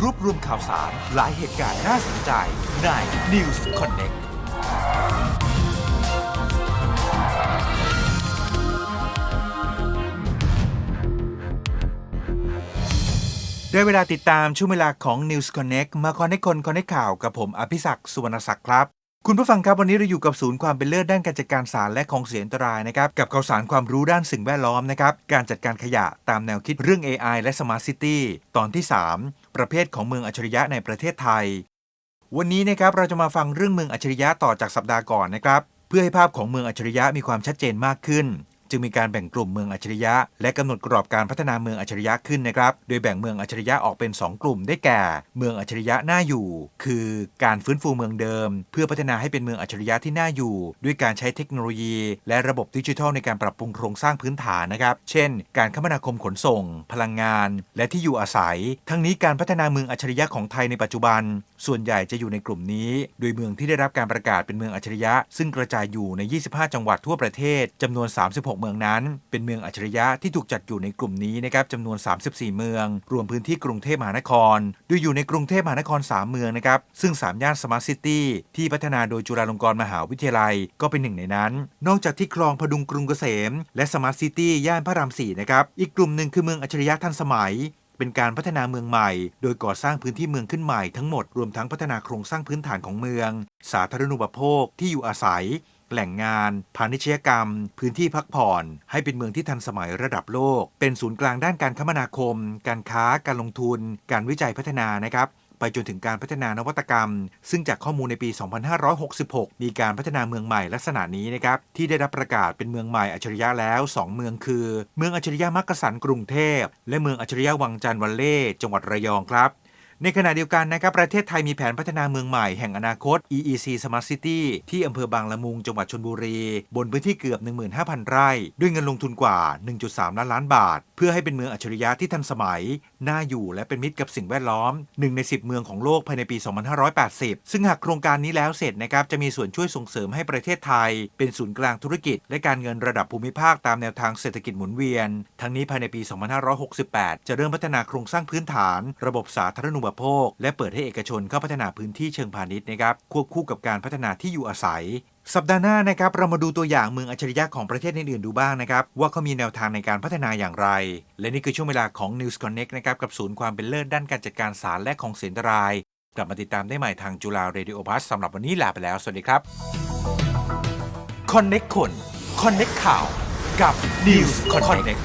รวบรวมข่าวสารหลายเหตุการณ์น่าสนใจใน News Connect ได้เวลาติดตามช่วงเวลาของ News Connect มาคอนให้คนคอนให้ข่าวกับผมอภิศักดิ์สุวรรณศักดิ์ครับ คุณผู้ฟังครับวันนี้เราอยู่กับศูนย์ความเป็นเลิศด้านการจัดการสารและของเสียอันตรายนะครับกับข่าวสารความรู้ด้านสิ่งแวดล้อมนะครับการจัดการขยะตามแนวคิดเรื่อง AI และ Smart City ตอนที่ 3 ประเภทของเมืองอัจฉริยะในประเทศไทย วันนี้นะครับเราจะมาฟังเรื่องเมืองอัจฉริยะต่อจากสัปดาห์ก่อนนะครับเพื่อให้ภาพของเมืองอัจฉริยะมีความชัดเจนมากขึ้น จึงมีการแบ่งกลุ่มเมืองอัจฉริยะ และกำหนดกรอบการพัฒนาเมืองอัจฉริยะขึ้นนะครับ โดยแบ่งเมืองอัจฉริยะออกเป็น 2 กลุ่มได้แก่ เมืองอัจฉริยะน่าอยู่ คือการฟื้นฟูเมืองเดิม เพื่อพัฒนาให้เป็นเมืองอัจฉริยะที่น่าอยู่ ด้วยการใช้เทคโนโลยี และระบบดิจิทัลในการปรับปรุงโครงสร้างพื้นฐานนะครับ เช่น การคมนาคมขนส่ง พลังงาน และที่อยู่อาศัย ทั้งนี้การพัฒนาเมืองอัจฉริยะของไทยในปัจจุบัน ส่วนใหญ่จะอยู่ในกลุ่มนี้ โดยเมืองที่ได้รับการประกาศเป็นเมืองอัจฉริยะ ซึ่งกระจายอยู่ใน 25 จังหวัดทั่วประเทศจำนวน 36เมืองนั้น เป็นเมืองอัจฉริยะที่ถูกจัดอยู่ในกลุ่มนี้นะครับจำนวน 34 เมือง รวมพื้นที่กรุงเทพมหานคร โดยอยู่ในกรุงเทพมหานคร 3 เมืองนะครับซึ่ง 3 ย่านสมาร์ทซิตี้ที่พัฒนาโดยจุฬาลงกรณ์มหาวิทยาลัยก็เป็นหนึ่งในนั้น นอกจากที่คลองพดุงกรุงเกษม และสมาร์ทซิตี้ย่านพระราม4นะครับอีกกลุ่มหนึ่งคือเมืองอัจฉริยะทันสมัยเป็นการพัฒนาเมืองใหม่ โดยก่อสร้างพื้นที่เมืองขึ้นใหม่ทั้งหมด รวมทั้งพัฒนาโครงสร้างพื้นฐานของเมือง สาธารณูปโภคที่อยู่อาศัย แหล่งงาน พาณิชยกรรม พื้นที่พักผ่อน ให้เป็นเมืองที่ทันสมัยระดับโลก เป็นศูนย์กลางด้านการคมนาคม การค้า การลงทุน การวิจัยพัฒนานะครับไปจนถึงการพัฒนานวัตกรรม ซึ่งจากข้อมูลในปี 2566 มีการพัฒนาเมืองใหม่ลักษณะนี้นะครับ ที่ได้รับประกาศเป็นเมืองใหม่อัจฉริยะแล้ว 2 เมืองคือ เมืองอัจฉริยะมักกะสันกรุงเทพ และเมืองอัจฉริยะวังจันทร์วัลเล่ จังหวัดระยองครับ ในขณะเดียวกันนะครับประเทศไทยมีแผนพัฒนาเมืองใหม่แห่งอนาคต EEC Smart City ที่อำเภอบางละมุงจังหวัดชนบุรี บนพื้นที่เกือบ 15,000 ไร่ ด้วยเงินลงทุนกว่า 1.3 ล้านล้านบาท เพื่อให้เป็นเมืองอัจฉริยะที่ทันสมัย น่าอยู่และเป็นมิตรกับสิ่งแวดล้อม1ใน 10 เมืองของโลกภายในปี 2580 ซึ่งหากโครงการนี้แล้วเสร็จนะครับจะมีส่วนช่วยส่งเสริมให้ประเทศไทย เป็นศูนย์กลางธุรกิจ และการเงินระดับภูมิภาคตามแนวทางเศรษฐกิจหมุนเวียน ทั้งนี้ภายในปี 2568 จะเริ่มพัฒนาโครงสร้างพื้นฐาน ระบบสาธารณูปโภค และเปิดให้เอกชนเข้าพัฒนาพื้นที่เชิงพาณิชย์นะครับควบคู่กับการพัฒนาที่อยู่อาศัยสัปดาห์หน้านะครับเรามาดูตัวอย่างเมืองอัจฉริยะของประเทศอื่นๆดูบ้างนะครับ ว่าเขามีแนวทางในการพัฒนาอย่างไร และนี่คือช่วงเวลาของ News Connect นะครับ กับศูนย์ความเป็นเลิศด้านการจัดการสารและของเสียอันตราย กลับมาติดตามได้ใหม่ทางจุฬาเรดิโอพัสสำหรับวันนี้ลาไปแล้ว สวัสดีครับ Connect คน Connect ข่าว กับ News Connect